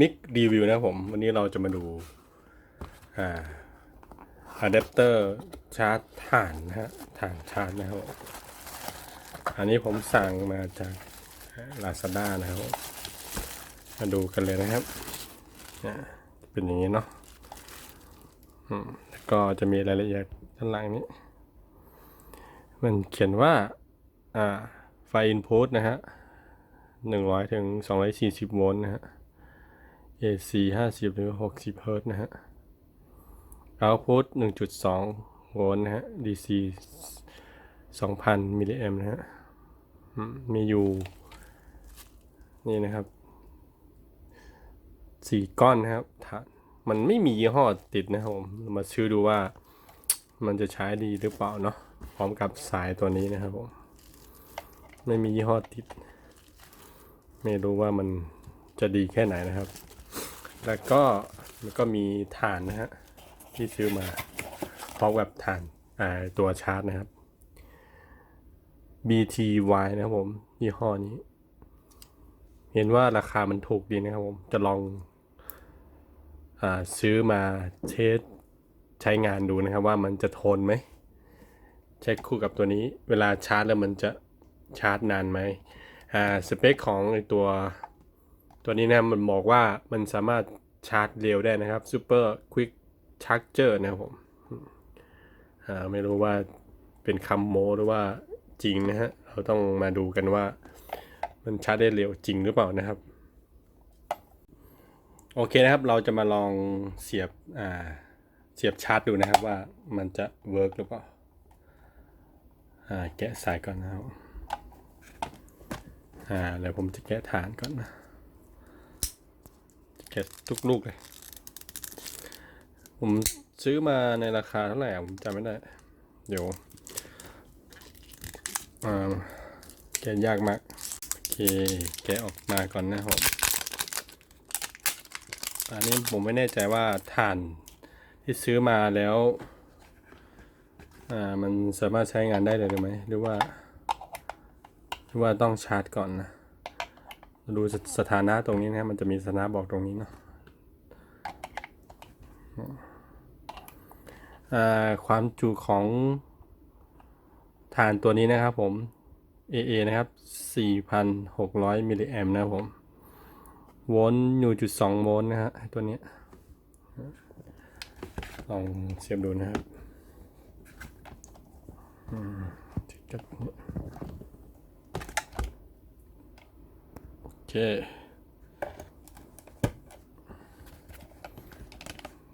มิกรีวิวนะครับผม วันนี้เราจะมาดูอ่าอะแดปเตอร์ชาร์จถ่านนะฮะถ่านชาร์จนะครับ อันนี้ผมสั่งมาจาก Lazada นะครับ มาดูกันเลยนะครับอ่าเป็นอย่างนี้เนาะอืมแล้วก็จะมีรายละเอียดด้านล่างนี้ มันเขียนว่าอ่าไฟอินพุตนะฮะหนึ่งร้อยถึงสองร้อยสี่สิบโวลต์นะฮะ AC ห้าสิบหรือหกสิบเฮิร์ตซ์นะฮะ Output หนึ่งจุดสองโวลต์นะฮะ DC สองพันมิลลิแอมนะฮะ มีอยู่ นี่นะครับสี่ก้อนนะครับ มันไม่มียี่ห้อติดนะครับผม มาชื่อดูว่ามันจะใช้ดีหรือเปล่าเนาะ พร้อมกับสายตัวนี้นะครับผม ไม่มียี่ห้อติด ไม่รู้ว่ามันจะดีแค่ไหนนะครับ แล้วก็มันก็มีฐานนะฮะที่ซื้อมาพร้อมกับฐานาตัวชาร์จนะครับ BTY นะครับผมยี่ห้อนี้ เห็นว่าราคามันถูกดีนะครับผมจะลองอซื้อมาเทสใช้งานดูนะครับว่ามันจะทนไหมเช็คคู่กับตัวนี้ เวลาชาร์จแล้วมันจะชาร์จนานไหมอ่าสเปคของตัวตัวนี้นะมันบอกว่ามันสามารถ ชาร์จเร็วได้นะครับ Super Quick Charger นะครับผมไม่รู้ว่าเป็นคำโมหรือว่าจริงนะฮะ เราต้องมาดูกันว่า มันชาร์จได้เร็วจริงหรือเปล่านะครับ โอเคนะครับ เราจะมาลองเสียบเสียบชาร์จดูนะครับว่ามันจะเวิร์กหรือเปล่าาแกะสายก่อนนะครับอ่าเดี๋ยวผมจะแกะฐานก่อนนะ จะแกะทุกลูกเลย ผมซื้อมาในราคาเท่าไหร่ผมจำไม่ได้ เดี๋ยวแกะยากมาก โอเค แกะออกมาก่อนนะครับผมอันนี้ผมไม่แน่ใจว่าถ่านที่ซื้อมาแล้วมันสามารถใช้งานได้เลยหรือไหมหรือว่า หรือว่าต้องชาร์จก่อนนะ ดูสถานะตรงนี้นะมันจะมีสถานะบอกตรงนี้เนาะความจุของฐานตัวนี้นะครับผม AA นะครับ 4,600 มิลลิแอมป์นะครับผม โวลต์อยู่จุดสองโวลต์นะฮะตัวนี้ ลองเสียบดูนะครับอืมจับนี้อเค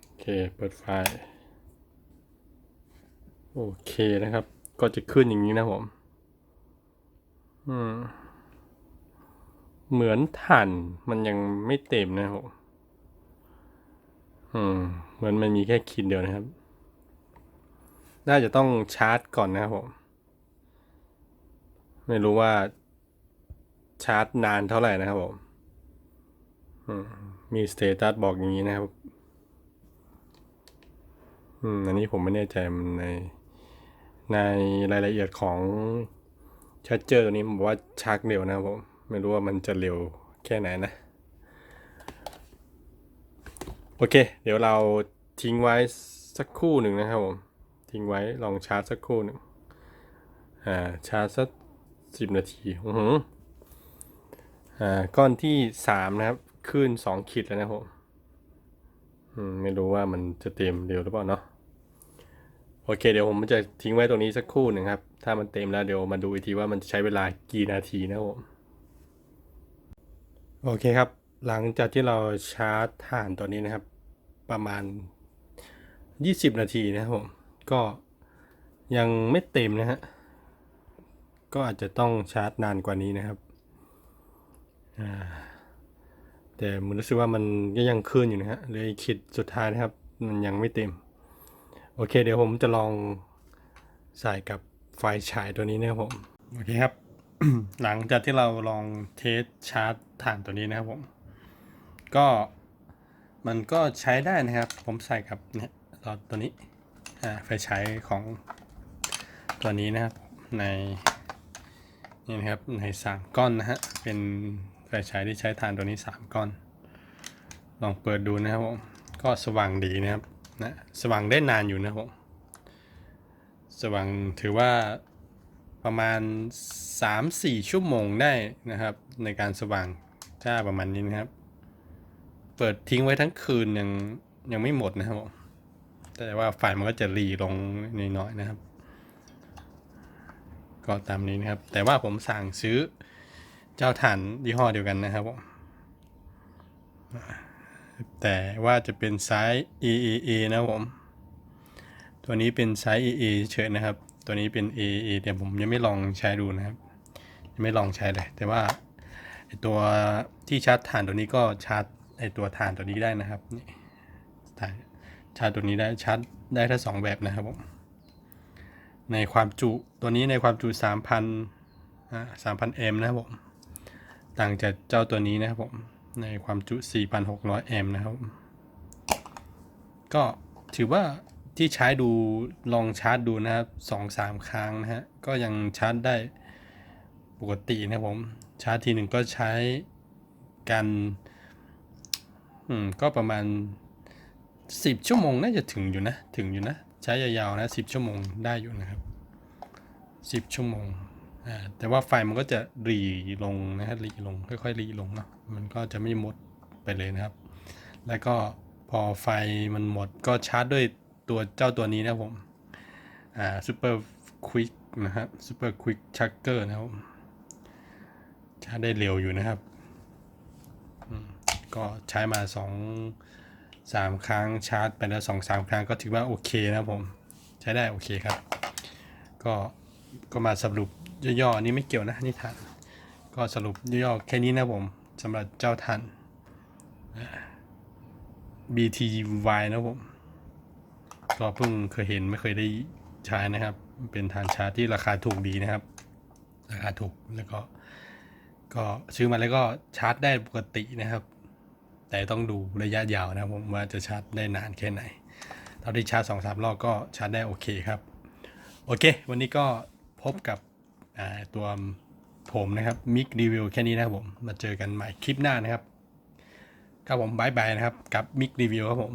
โอเค เปิดไฟล์ โอเคนะครับ ก็จะขึ้นอย่างนี้นะผม อืม เหมือนถ่านมันยังไม่เต็มนะผม อืม เหมือนมันมีแค่ขีดเดียวนะครับ น่าจะต้องชาร์จก่อนนะครับผม ไม่รู้ว่า ชาร์จนานเท่าไหร่นะครับผมมีสเตตัสบอกอย่างนี้นะครับ อืม อันนี้ผมไม่แน่ใจมันใน ในรายละเอียดของชาร์จเจอร์ตัวนี้บอกว่าชาร์จเร็วนะครับผม ไม่รู้ว่ามันจะเร็วแค่ไหนนะ โอเค เดี๋ยวเราทิ้งไว้สักครู่หนึ่งนะครับผม ทิ้งไว้ลองชาร์จสักครู่หนึ่ง อ่า ชาร์จสักสิบนาที อือหือ อ่าก้อนที่สามนะครับขึ้นสองขีดแล้วนะผมมไม่รู้ว่ามันจะเต็มเร็วหรือเปล่าเนาะโอเคเดี๋ยวผมจะทิ้งไว้ตรงนี้สักครู่หนึ่งครับ ถ้ามันเต็มแล้วเดี๋ยวมาดูอีกทีว่ามันจะใช้เวลากี่นาทีนะผมโอเคครับ หลังจากที่เราชาร์จถ่านตัวนี้นะครับ ประมาณ 20 นาทีนะครับผมก็ยังไม่เต็มนะฮะก็อาจจะต้องชาร์จนานกว่านี้นะครับ แต่มันรู้สึกว่ามันก็ยังขึ้นอยู่นะฮะเลยขีดสุดท้ายนะครับ มันยังไม่เต็ม โอเค เดี๋ยวผมจะลองใส่กับไฟฉายตัวนี้นะครับผม โอเคครับ หลังจากที่เราลองเทสชาร์จถ่านตัวนี้นะครับผม ก็มันก็ใช้ได้นะครับ ผมใส่กับเนี่ยหลอดตัวนี้อ่าไฟฉายของตัวนี้นะครับในนี่นะครับในสามก้อนนะฮะเป็น ไฟฉายที่ใช้ถ่านตัวนี้สามก้อน ลองเปิดดูนะครับผมก็สว่างดีนะครับนะสว่างได้นานอยู่นะครับผมสว่างถือว่าประมาณ 3-4 ชั่วโมงได้นะครับ ในการสว่างถ้าประมาณนี้นะครับ เปิดทิ้งไว้ทั้งคืนยังยังไม่หมดนะครับผมแต่ว่าไฟมันก็จะรีลงน้อยๆนะครับ ก็ตามนี้นะครับ แต่ว่าผมสั่งซื้อ เจ้าถ่านยี่ห้อเดียวกันนะครับผมแต่ว่าจะเป็นไซส์ AAA นะผม ตัวนี้เป็นไซส์ AA เฉยนะครับ ตัวนี้เป็น AAA แต่ผมยังไม่ลองใช้ดูนะครับ ยังไม่ลองใช้เลย แต่ว่าตัวที่ชาร์จถ่านตัวนี้ก็ชาร์จไอตัวถ่านตัวนี้ได้นะครับนี่ถ่านชาร์จตัวนี้ได้ชาร์จได้ทั้งสองแบบนะครับผม ในความจุตัวนี้ในความจุ 3,000อ่า3,000 แอมป์นะครับผม ต่างจากเจ้าตัวนี้นะครับผม ในความจุ 4,600 แอมป์นะครับ ก็ถือว่าที่ใช้ดูลองชาร์จดูนะครับสองสามครั้งนะฮะ ก็ยังชาร์จได้ปกตินะครับผม ชาร์จทีหนึ่งก็ใช้กัน อืม ก็ประมาณ10ชั่วโมงน่าจะถึงอยู่นะ ถึงอยู่นะ ใช้ยาวๆนะ10ชั่วโมงได้อยู่นะครับ10ชั่วโมง อ่าแต่ว่าไฟมันก็จะรีลงนะฮะรีลงค่อยๆรีลงเนาะมันก็จะไม่หมดไปเลยนะครับ แล้วก็พอไฟมันหมดก็ชาร์จด้วยตัวเจ้าตัวนี้นะผมอ่า super quick นะครับ super quick charger นะครับผมชาร์จได้เร็วอยู่นะครับก็ใช้มาสองสามครั้งชาร์จไปแล้วสองสามครั้งก็ถือว่าโอเคนะผม ใช้ได้โอเคครับ ก็ก็มาสรุป ย่อๆนี้ไม่เกี่ยวนะนี่ทันก็สรุปย่อๆแค่นี้นะผมสำหรับเจ้าทัน BTY นะผม ก็เพิ่งเคยเห็นไม่เคยได้ใช้นะครับ เป็นฐานชาร์จที่ราคาถูกดีนะครับ ราคาถูกแล้วก็ ก็ซื้อมาแล้วก็ชาร์จได้ปกตินะครับ แต่ต้องดูระยะยาวนะผมว่าจะชาร์จได้นานแค่ไหนเท่าที่ชาร์จสองสามรอบก็ชาร์จได้โอเคครับ โอเค วันนี้ก็พบกับ ตัวผมนะครับมิกรีวิวแค่นี้นะครับผม มาเจอกันใหม่คลิปหน้านะครับ ครับผมบายบายนะครับ กับมิกรีวิวครับผม